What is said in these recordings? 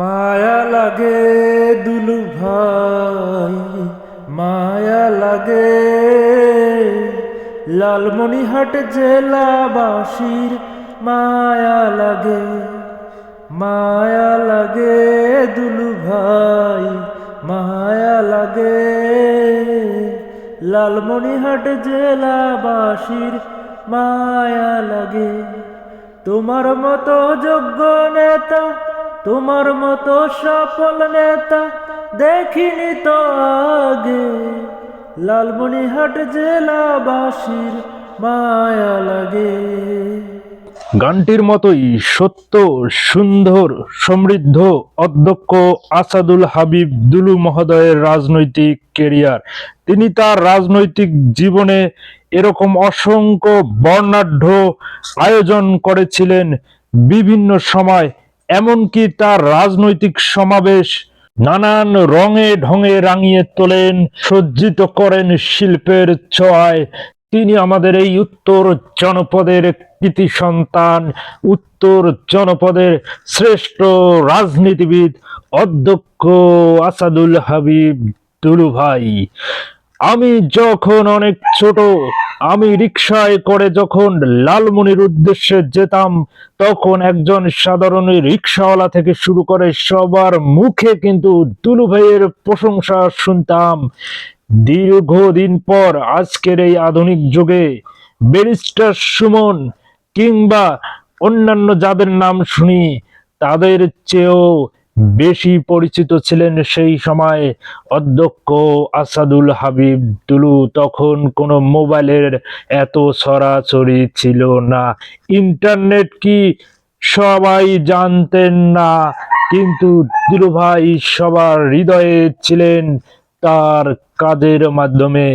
মায়া লাগে দুলু ভাই, মায়া লাগে। লালমনিহাট জেলাবাসীর মায়া লাগে মায়া লাগে দুলু ভাই, মায়া লাগে। লালমনিহাট জেলাবাসীর মায়া লাগে। তোমার মতো যোগ্য নেতা তোমার মতো সফল নেতা দেখিনি তো আগে। লালমনিহাট জেলাবাসীর মায়া লাগে। গানটির মতোই সত্য, সুন্দর, সমৃদ্ধ, অধ্যক্ষ আসাদুল হাবিব দুলু মহোদয়ের রাজনৈতিক কেরিয়ার। তিনি তার রাজনৈতিক জীবনে এরকম অসংখ্য বর্ণাঢ্য আয়োজন করেছিলেন বিভিন্ন সময়। এমনকি তার রাজনৈতিক সমাবেশ নানান রঙে ঢঙে রাঙিয়ে তোলেন, সজ্জিত করেন শিল্পের ছোঁয়ায়। তিনি আমাদের এই উত্তর জনপদের কৃতি সন্তান, উত্তর জনপদের শ্রেষ্ঠ রাজনীতিবিদ, অধ্যক্ষ আসাদুল হাবিব দুলু ভাই আমি যখন অনেক ছোট, আমি রিক্সায় করে যখন লালমনির উদ্দেশ্যে যেতাম, তখন একজন সাধারণ রিক্সাওয়ালা থেকে শুরু করে সবার মুখে কিন্তু দুলু ভাইয়ের প্রশংসা শুনতাম। দীর্ঘদিন পর আজকের এই আধুনিক যুগে ব্যারিস্টার সুমন কিংবা অন্যান্য যাদের নাম শুনি, তাদের চেয়েও বেশি পরিচিত ছিলেন সেই সময় অধ্যক্ষ আসাদুল হাবিব তুলু তখন কোনো মোবাইলের এত ছড়াছড়ি ছিল না। ইন্টারনেট কি সবাই জানতেন না, কিন্তু দুলু ভাই সবার হৃদয়ে ছিলেন তার কাজের মাধ্যমে,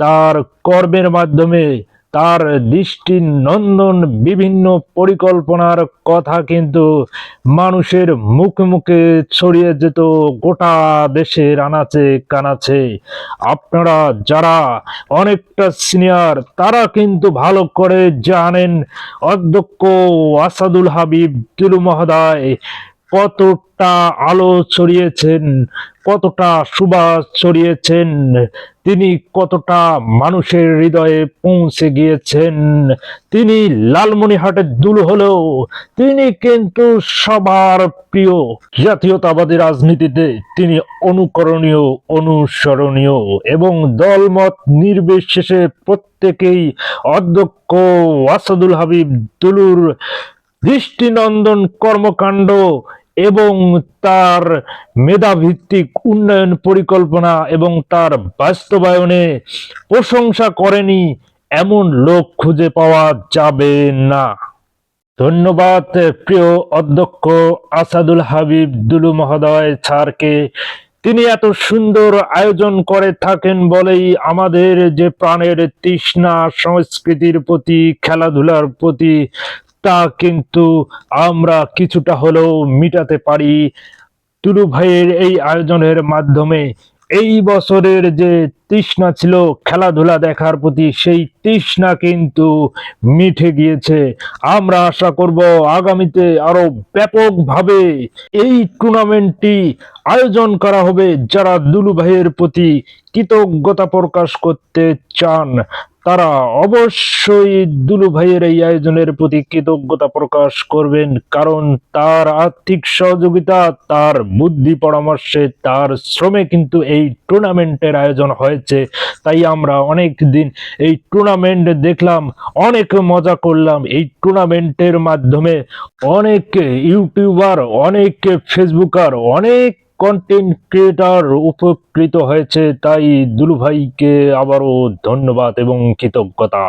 তার কর্মের মাধ্যমে। তার দৃষ্টি নন্দন বিভিন্ন পরিকল্পনার কথা কিন্তু মানুষের মুখে মুখে ছড়িয়ে যেত গোটা দেশের আনাচে কানাচে। আপনারা যারা অনেকটা সিনিয়র, তারা কিন্তু ভালো করে জানেন অধ্যক্ষ আসাদুল হাবিব তুলু মহোদয় কতটা আলো ছড়িয়েছেন। কতটা সুবাস ছড়িয়েছেন? তিনি কতটা মানুষের হৃদয়ে পৌঁছে গিয়েছেন? তিনি লালমনিহাটের দুল হলেও তিনি কিন্তু সবার প্রিয় জাতীয়তাবাদী রাজনীতিতে তিনি অনুকরণীয়, অনুসরণীয় এবং দলমত নির্বিশেষে প্রত্যেকেই অধ্যক্ষ ওয়াসাদুল হাবিব দুলুর দৃষ্টিনন্দন কর্মকাণ্ড এবং তার মেধাভিত্তিক উন্নয়ন পরিকল্পনা এবং তার বাস্তবায়নে প্রশংসা করেনি এমন লোক খুঁজে পাওয়া যাবে না। ধন্যবাদ, প্রিয় অধ্যক্ষ আসাদুল হাবিব দুলু মহোদয় স্যারকে। তিনি এত সুন্দর আয়োজন করে থাকেন বলেই আমাদের যে প্রাণের তৃষ্ণা সংস্কৃতির প্রতি, খেলাধুলার প্রতি তা কিন্তু আমরা কিছুটা হলেও মিটাতে পারি। টুলু ভাইয়ের এই আয়োজনের মাধ্যমে এই বছরের যে তৃষ্ণা ছিল, খেলাধুলা দেখার প্রতি সেই তৃষ্ণা কিন্তু মিঠে গিয়েছে। আমরা আশা করব আগামীতে আরও ব্যাপকভাবে এই টুর্নামেন্টটি আয়োজন করা হবে যারা দুলু ভাইয়ের প্রতি কৃতজ্ঞতা প্রকাশ করতে চান। তারা অবশ্যই দুলু ভাইয়ের এই আয়োজনের প্রতি কৃতজ্ঞতা প্রকাশ করবেন, কারণ তার আর্থিক সহযোগিতা, তার বুদ্ধি পরামর্শে তার শ্রমে কিন্তু এই টুর্নামেন্টের আয়োজন হয়েছে। তাই আমরা অনেক দিন এই টুর্নামেন্ট দেখলাম, অনেক মজা করলাম। এই টুর্নামেন্টের মাধ্যমে অনেক ইউটিউবার, অনেক ফেসবুকার, অনেক কন্টেন্ট ক্রিয়েটর উপকৃত হয়েছে তাই দুলুভাইকে আবারও ধন্যবাদ এবং কৃতজ্ঞতা।